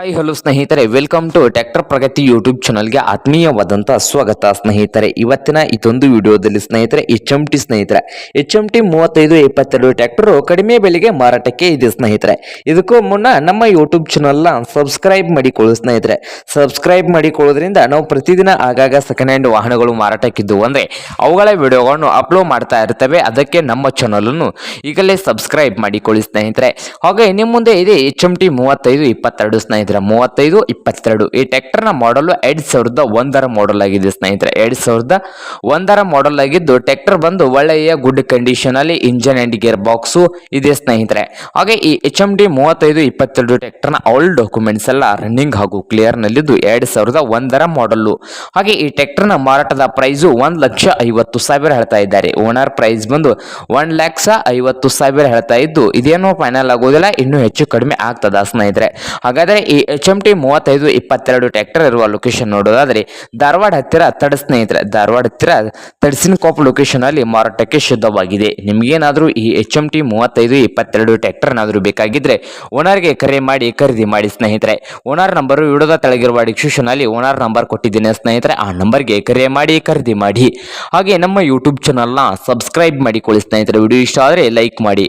Hi hello ಸ್ನೇಹಿತರೆ. Welcome to tractor Pragati YouTube ಚಾನಲ್ಗೆ ಆತ್ಮೀಯವಾದಂಥ ಸ್ವಾಗತ ಸ್ನೇಹಿತರೆ. ಇವತ್ತಿನ ಇದೊಂದು ವಿಡಿಯೋದಲ್ಲಿ ಸ್ನೇಹಿತರೆ ಎಚ್ ಎಂ ಟಿ ಸ್ನೇಹಿತರೆ. ಎಚ್ ಎಂ ಟಿ ಮೂವತ್ತೈದು ಇಪ್ಪತ್ತೆರಡು ಟ್ಯಾಕ್ಟರು ಕಡಿಮೆ ಬೆಲೆಗೆ ಮಾರಾಟಕ್ಕೆ ಇದೆ ಸ್ನೇಹಿತರೆ. ಇದಕ್ಕೂ ಮುನ್ನ ನಮ್ಮ ಯೂಟ್ಯೂಬ್ ಚಾನಲ್ನ ಸಬ್ಸ್ಕ್ರೈಬ್ ಮಾಡಿಕೊಳ್ಳಿ ಸ್ನೇಹಿತರೆ. ಸಬ್ಸ್ಕ್ರೈಬ್ ಮಾಡಿಕೊಳ್ಳೋದ್ರಿಂದ ನಾವು ಪ್ರತಿದಿನ ಆಗಾಗ ಸೆಕೆಂಡ್ ಹ್ಯಾಂಡ್ ವಾಹನಗಳು ಮಾರಾಟಕ್ಕಿದ್ದು ಅಂದರೆ ಅವುಗಳ ವಿಡಿಯೋಗಳನ್ನು ಅಪ್ಲೋಡ್ ಮಾಡ್ತಾ ಇರ್ತವೆ. ಅದಕ್ಕೆ ನಮ್ಮ ಚಾನಲನ್ನು ಈಗಲೇ ಸಬ್ಸ್ಕ್ರೈಬ್ ಮಾಡಿಕೊಳ್ಳಿ ಸ್ನೇಹಿತರೆ. ಹಾಗೆ ನಿಮ್ಮ ಮುಂದೆ ಇದೆ ಎಚ್ ಎಂ ಟಿ ಮೂವತ್ತೈದು ಇಪ್ಪತ್ತೆರಡು ಸ್ನೇಹಿತರೆ. ಮೂವತ್ತೈದು, ಇಪ್ಪತ್ತೆರಡು. ಈ ಟ್ಯಾಕ್ಟರ್ನ ಮಾಡಲು ಎರಡು ಸಾವಿರದ ಒಂದರ ಮಾಡಲ್ ಆಗಿದೆ ಸ್ನೇಹಿತರೆ. ಎರಡು ಸಾವಿರದ ಒಂದರ ಮಾಡಲ್ ಆಗಿದ್ದು ಟ್ಯಾಕ್ಟರ್ ಬಂದು ಒಳ್ಳೆಯ ಗುಡ್ ಕಂಡೀಷನ್ ಅಲ್ಲಿ ಇಂಜನ್ ಅಂಡ್ ಗೇರ್ ಬಾಕ್ಸು ಇದೆ ಸ್ನೇಹಿತರೆ. ಹಾಗೆ ಈ ಎಚ್ ಎಂ ಡಿ ಮೂವತ್ತೈದು, ಇಪ್ಪತ್ತೆರಡು ಟ್ಯಾಕ್ಟರ್ನ ಆಲ್ ಡಾಕ್ಯುಮೆಂಟ್ಸ್ ಎಲ್ಲ ರನ್ನಿಂಗ್ ಹಾಗೂ ಕ್ಲಿಯರ್ ನಲ್ಲಿದ್ದು ಎರಡ್ ಸಾವಿರದ ಒಂದರ ಮಾಡಲ್ಲು ಹಾಗೆ ಈ ಟ್ಯಾಕ್ಟರ್ನ ಮಾರಾಟದ ಪ್ರೈಸು ಒಂದು ಲಕ್ಷ ಐವತ್ತು ಸಾವಿರ ಹೇಳ್ತಾ ಇದ್ದಾರೆ. ಓನರ್ ಪ್ರೈಸ್ ಬಂದು ಒನ್ ಲ್ಯಾಕ್ಸ ಐವತ್ತು ಸಾವಿರ ಹೇಳ್ತಾ ಇದ್ದು, ಇದೇನೋ ಫೈನಲ್ ಆಗೋದಿಲ್ಲ, ಇನ್ನೂ ಹೆಚ್ಚು ಕಡಿಮೆ ಆಗ್ತದ ಸ್ನೇಹಿತರೆ. ಹಾಗಾದ್ರೆ ಎಚ್ ಎಂ ಟಿ ಮೂವತ್ತೈದು, ಇಪ್ಪತ್ತೆರಡು ಟ್ರ್ಯಾಕ್ಟರ್ ಇರುವ ಲೊಕೇಶನ್ ನೋಡೋದಾದರೆ ಧಾರವಾಡ ಹತ್ತಿರ ತಡ ಸ್ನೇಹಿತರೆ, ಧಾರವಾಡ ಹತ್ತಿರ ತಡಸಿನಕೊಪ್ಪ ಲೊಕೇಶನ್ ಅಲ್ಲಿ ಮಾರಾಟಕ್ಕೆ ಶುದ್ಧವಾಗಿದೆ. ನಿಮ್ಗೇನಾದ್ರೂ ಈ ಎಚ್ ಎಂ ಟಿ ಮೂವತ್ತೈದು, ಇಪ್ಪತ್ತೆರಡು ಟ್ರ್ಯಾಕ್ಟರ್ ಏನಾದರೂ ಬೇಕಾಗಿದ್ರೆ ಓನರ್ಗೆ ಕರೆ ಮಾಡಿ, ಖರೀದಿ ಮಾಡಿ ಸ್ನೇಹಿತರೆ. ಓನರ್ ನಂಬರ್ ವಿಡಿಯೋದ ತೆಳಗಿರುವ ಡಿಸ್ಕ್ರಿಪ್ಷನ್ ಅಲ್ಲಿ ಓನರ್ ನಂಬರ್ ಕೊಟ್ಟಿದ್ದೇನೆ ಸ್ನೇಹಿತರೆ. ಆ ನಂಬರ್ಗೆ ಕರೆ ಮಾಡಿ, ಖರೀದಿ ಮಾಡಿ. ಹಾಗೆ ನಮ್ಮ ಯೂಟ್ಯೂಬ್ ಚಾನಲ್ನ ಸಬ್ಸ್ಕ್ರೈಬ್ ಮಾಡಿಕೊಳ್ಳಿ ಸ್ನೇಹಿತರೆ. ವಿಡಿಯೋ ಇಷ್ಟ ಆದರೆ ಲೈಕ್ ಮಾಡಿ.